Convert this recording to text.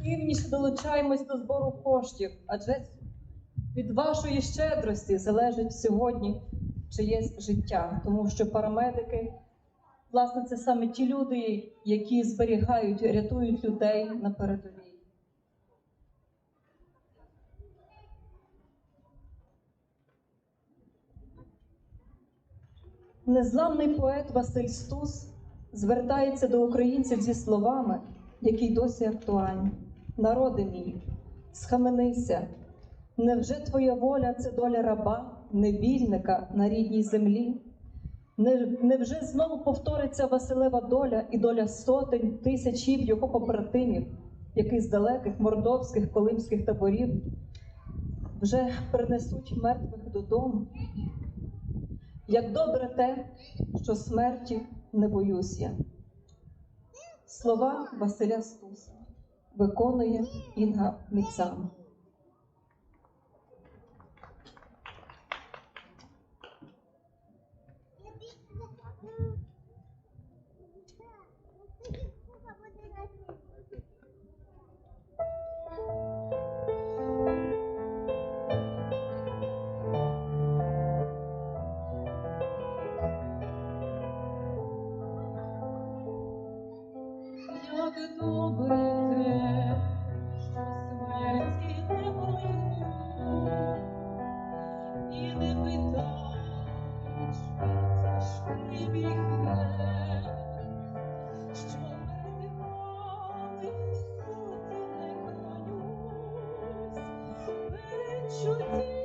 активніше долучаємось до збору коштів, адже від вашої щедрості залежить сьогодні чиєсь життя, тому що парамедики, власне, це саме ті люди, які зберігають, рятують людей на передовій. Незламний поет Василь Стус звертається до українців зі словами, які досі актуальні. Народи мій, схаменися, невже твоя воля це доля раба, невільника на рідній землі? Невже знову повториться Василева доля і доля сотень тисячів його побратимів, які з далеких мордовських колимських таборів вже принесуть мертвих додому? Як добре те, що смерті не боюсь я. Слова Василя Стуса виконує Інга Міцама. Як добре should.